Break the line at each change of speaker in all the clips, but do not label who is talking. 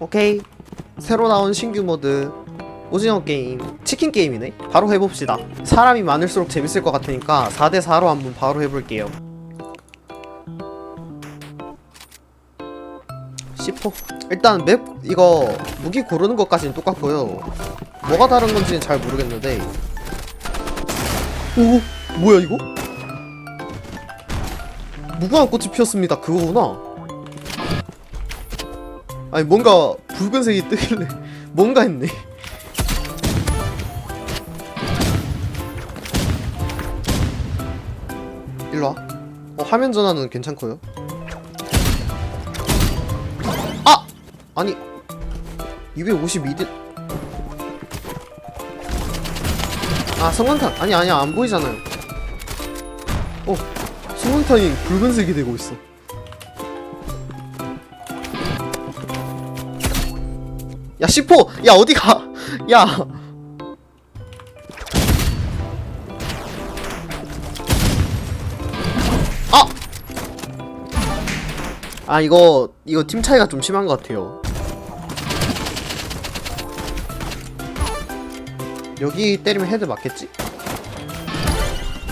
오케이. 새로 나온 신규 모드. 오징어 게임. 치킨 게임이네. 바로 해봅시다. 사람이 많을수록 재밌을 것 같으니까 4대4로 한번 바로 해볼게요. 10호 일단 맵 이거 무기 고르는 것까지는 똑같고요. 뭐가 다른 건지는 잘 모르겠는데. 오 뭐야 이거? 무궁한 꽃이 피었습니다. 그거구나 아니 뭔가 붉은색이 뜨길래 뭔가 했네. 일로와. 어 화면 전환은 괜찮고요. 아! 아니 252딜 아 성광탄. 아니 아니 안 보이잖아요. 어 성광탄이 붉은색이 되고 있어 야 10호 야 어디가 야 아! 아 이거 이거 팀 차이가 좀 심한 것 같아요 여기 때리면 헤드 맞겠지?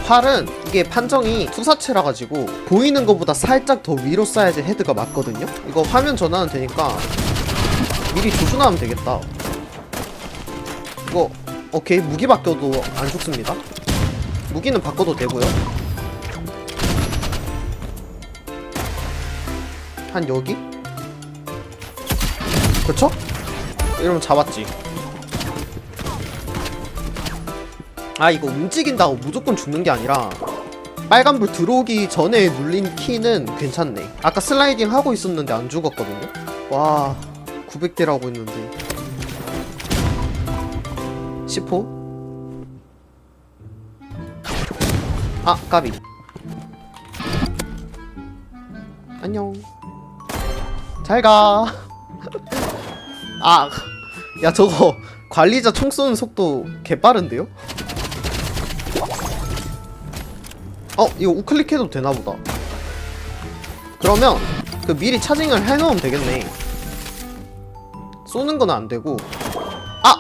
활은 이게 판정이 투사체라 가지고 보이는 것보다 살짝 더 위로 쏴야지 헤드가 맞거든요? 이거 화면 전환은 되니까 미리 조준하면 되겠다. 이거 오케이. 무기 바뀌어도 안 죽습니다. 무기는 바꿔도 되고요. 한 여기? 그렇죠? 이러면 잡았지. 아 이거 움직인다고 무조건 죽는 게 아니라 빨간불 들어오기 전에 눌린 키는 괜찮네. 아까 슬라이딩 하고 있었는데 안 죽었거든요. 와 900대라고 했는데. 10호? 아 까비. 안녕. 잘가. 아 야 저거 관리자 총 쏘는 속도 개빠른데요? 어 이거 우클릭해도 되나보다. 그러면 그 미리 차징을 해놓으면 되겠네 쏘는 건 안 되고. 아!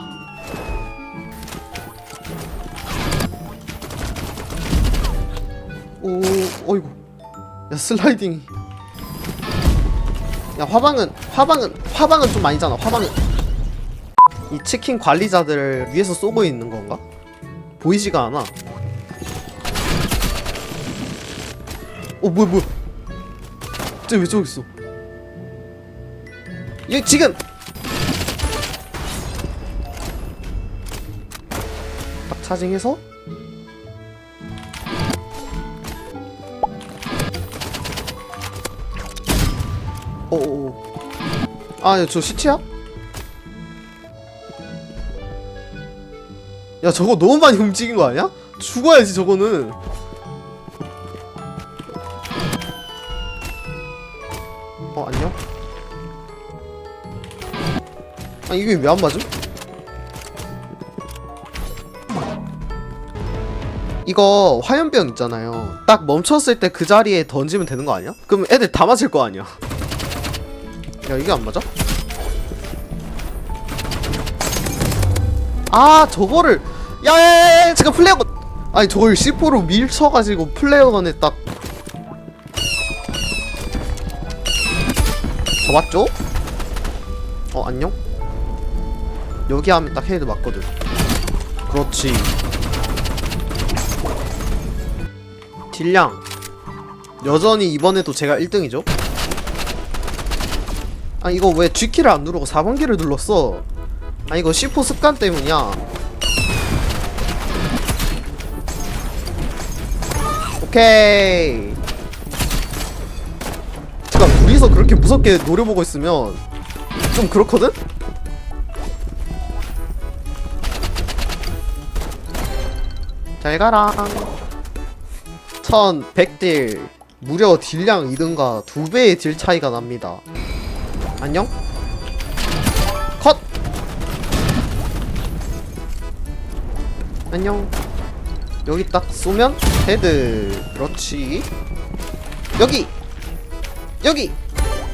오 어이구. 야 슬라이딩이. 야 화방은 화방은 화방은 좀 아니잖아 화방은. 이 치킨 관리자들을 위에서 쏘고 있는 건가? 보이지가 않아. 어 뭐야 뭐야. 쟤왜 저기 있어? 얘 지금 차징해서 어어어 아저 시체야? 야 저거 너무 많이 움직인 거 아니야? 죽어야지 저거는 어 안녕? 아 이게 왜 안 맞음? 이거 화염병 있잖아요 딱 멈췄을 때 그 자리에 던지면 되는 거 아니야? 그럼 애들 다 맞을 거 아니야 야 이게 안 맞아? 아 저거를 야야야야 잠깐 플레어건 아니 저걸 C4로 밀쳐가지고 플레어건에 딱 잡았죠? 어 안녕? 여기 하면 딱 헤드 맞거든 그렇지 딜량. 여전히 이번에도 제가 1등이죠? 아 이거 왜 G키를 안 누르고 4번키를 눌렀어? 아 이거 C4 습관 때문이야. 오케이. 제가 둘이서 그렇게 무섭게 노려보고 있으면 좀 그렇거든? 잘 가라 1100딜. 무려 딜량 2등과 2배의 딜 차이가 납니다. 안녕? 컷! 안녕. 여기 딱 쏘면 헤드. 그렇지. 여기! 여기!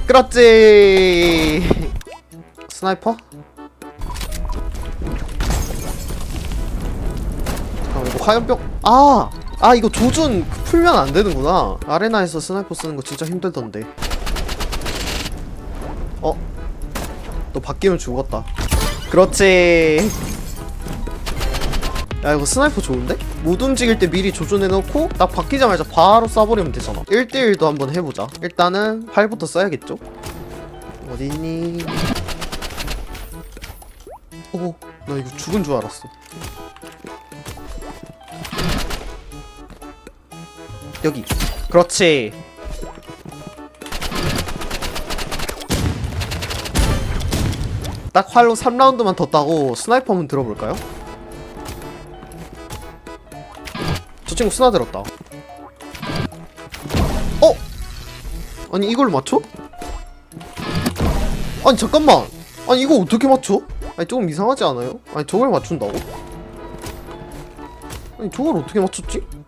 그렇지! 스나이퍼? 잠깐만 이거 화염병. 아! 아 이거 조준 풀면 안 되는구나 아레나에서 스나이퍼 쓰는 거 진짜 힘들던데 어? 너 바뀌면 죽었다 그렇지 야 이거 스나이퍼 좋은데? 못 움직일 때 미리 조준해놓고 딱 바뀌자마자 바로 쏴버리면 되잖아 1대1도 한번 해보자 일단은 활부터 써야겠죠? 어딨니? 오, 나 이거 죽은 줄 알았어. 여기. 그렇지. 딱 활로 3라운드만 더 따고 스나이퍼 한번 들어볼까요? 저 친구 스나 들었다. 어? 아니 이걸 맞춰? 아니 잠깐만 아니 이거 어떻게 맞춰? 아니 조금 이상하지 않아요? 아니 저걸 맞춘다고? 아니 저걸 어떻게 맞췄지?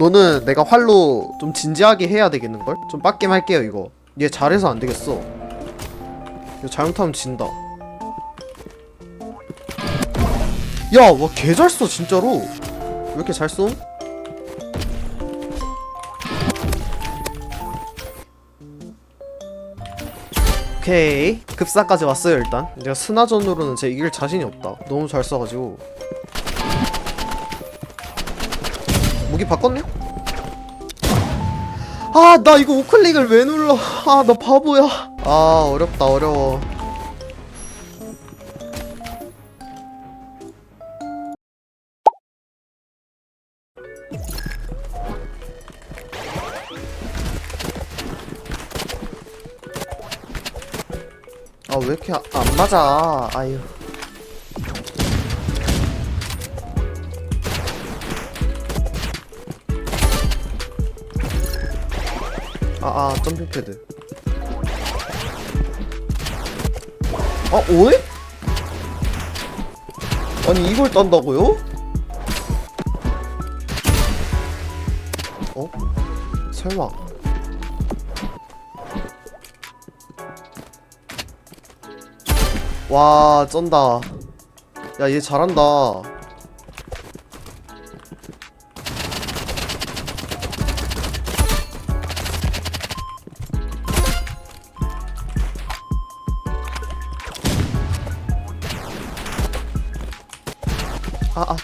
너는 내가 활로 좀 진지하게 해야 되겠는걸? 좀 빡겜 할게요 이거. 얘 잘해서 안 되겠어. 이거 잘못하면 진다. 야, 와, 개 잘 써, 진짜로. 왜 이렇게 잘 써? 오케이. 급사까지 왔어요 일단. 내가 스나전으로는 제 이길 자신이 없다. 너무 잘 써가지고 무기 바꿨네? 아 나 이거 우클릭을 왜 눌러? 아 나 바보야. 아 어렵다 어려워. 아 왜 이렇게 아- 안 맞아? 아유 아 아 점핑 패드 아 오해? 아니 이걸 딴다고요? 어? 설마 와 쩐다 야 얘 잘한다 아 아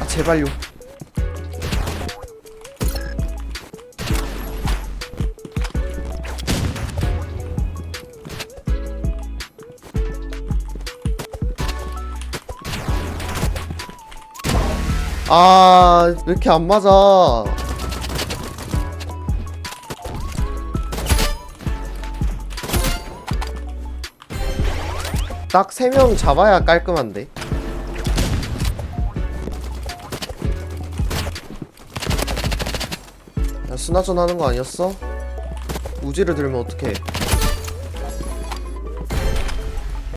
아, 제발요 아, 왜 이렇게 안 맞아? 딱 3명 잡아야 깔끔한데. 스나전 하는 거 아니었어? 우지를 들면 어떡해.